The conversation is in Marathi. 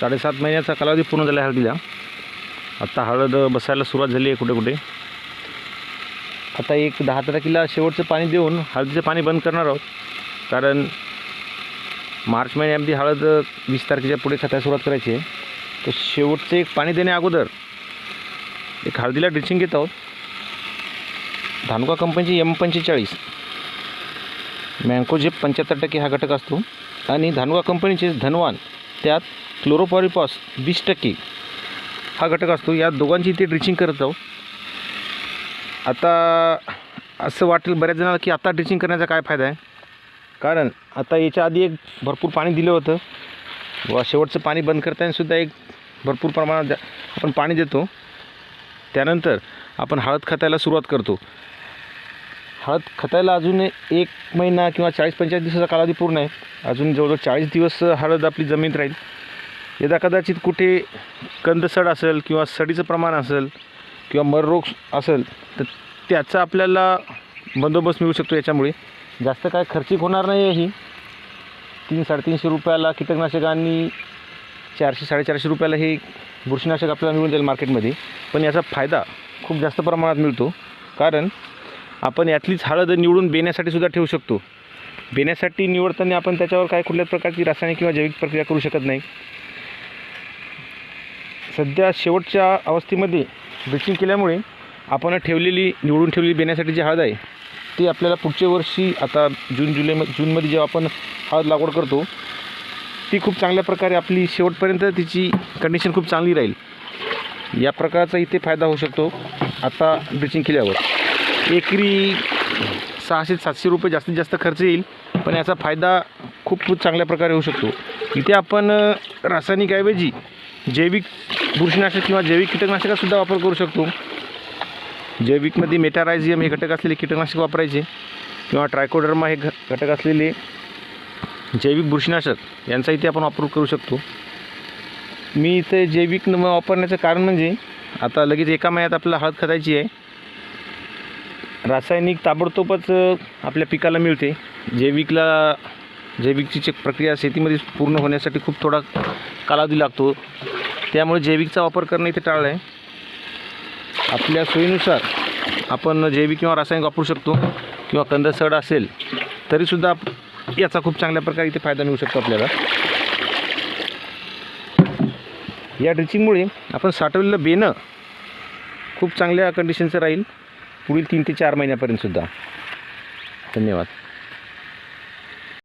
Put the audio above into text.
साडेसात महिन्याचा कालावधी पूर्ण झाला आहे हळदीला. आत्ता हळद बसायला सुरुवात झाली आहे कुठे कुठे. आता एक दहा तारखेला शेवटचं पाणी देऊन हळदीचं पाणी बंद करणार आहोत. कारण मार्च महिन्यामध्ये हळद वीस तारखेच्या पुढे खताला सुरुवात करायची आहे. तर शेवटचं एक पाणी देण्या अगोदर एक हळदीला ड्रिचिंग घेत आहोत. धानुका कंपनीची एम पंचेचाळीस मँकोजेप पंच्याहत्तर टक्के हा घटक असतो. आणि धानुका कंपनीचे धनवान त्यात क्लोरोपॉरिपॉस वीस टक्के. हा घटक असतो. या दोघांची इथे ड्रिचिंग करत जाऊ. आता असं वाटेल बऱ्याच जणांना की आता ड्रिचिंग करण्याचा काय फायदा आहे? कारण आता याच्या आधी एक भरपूर पाणी दिलं होतं. व शेवटचं पाणी बंद करताना सुद्धा एक भरपूर प्रमाणात द्या- आपण पाणी देतो. त्यानंतर आपण हळद खतायला सुरुवात करतो. हळद खतायला अजून एक महिना किंवा चाळीस पंचेचाळीस दिवसाचा कालावधी पूर्ण आहे. अजून जवळजवळ चाळीस दिवस हळद आपली जमीन राहील. यदा कदाचित कुठे कंदसड असेल किंवा सडीचं प्रमाण असेल किंवा मररोग असेल तर त्याचा आपल्याला बंदोबस्त मिळू शकतो याच्यामुळे. जास्त काय खर्चिक होणार नाही आहे ही. तीन साडेतीनशे रुपयाला कीटकनाशक आणि चारशे साडेचारशे रुपयाला हे बुरशीनाशक आपल्याला मिळून जाईल मार्केटमध्ये. पण याचा फायदा खूप जास्त प्रमाणात मिळतो. कारण आपण यातलीच हळद निवडून बेण्यासाठी सुद्धा ठेवू शकतो. बेण्यासाठी निवडताना आपण त्याच्यावर काय कुठल्याच प्रकारची रासायनिक किंवा जैविक प्रक्रिया करू शकत नाही. सध्या शेवटच्या अवस्थेमध्ये ब्लिचिंग केल्यामुळे आपण ठेवलेली निवडून ठेवलेली बेण्यासाठी जी हळद आहे ती आपल्याला पुढच्या वर्षी आता जून जुलै जूनमध्ये जेव्हा आपण हळद लागवड करतो ती खूप चांगल्या प्रकारे आपली शेवटपर्यंत तिची कंडिशन खूप चांगली राहील. या प्रकारचा इथे फायदा होऊ शकतो आता ब्लिचिंग केल्यावर. एकरी सहाशे सातशे रुपये जास्तीत जास्त खर्च येईल पण याचा फायदा खूप चांगल्या प्रकारे होऊ शकतो. इथे आपण रासायनिकऐवजी जैविक बुरशीनाशक किंवा जैविक कीटकनाशकासुद्धा वापर करू शकतो. जैविकमध्ये मेटारायझियम हे घटक असलेले कीटकनाशक वापरायचे. किंवा ट्रायकोडर्मा हे घ घटक असलेले जैविक बुरशीनाशक यांचा इथे आपण वापर करू शकतो. मी इथे जैविक न वापरण्याचं कारण म्हणजे आता लगेच एका महिन्यात आपल्याला हळद खतायची आहे. रासायनिक ताबडतोबच आपल्या पिकाला मिळते. जैविकला जैविकची प्रक्रिया शेतीमध्ये पूर्ण होण्यासाठी खूप थोडा कालावधी लागतो. त्यामुळे जैविकचा वापर करणं इथे टाळलं आहे आपल्या सोयीनुसार आपण जैविक किंवा रासायनिक वापरू शकतो किंवा कंदसड असेल तरीसुद्धा आप- याचा खूप चांगल्या प्रकारे इथे फायदा मिळू शकतो आपल्याला. या ड्रिचिंगमुळे आपण साठवलेलं बेणं खूप चांगल्या कंडिशनचं राहील पुढील तीन ते चार महिन्यापर्यंतसुद्धा धन्यवाद.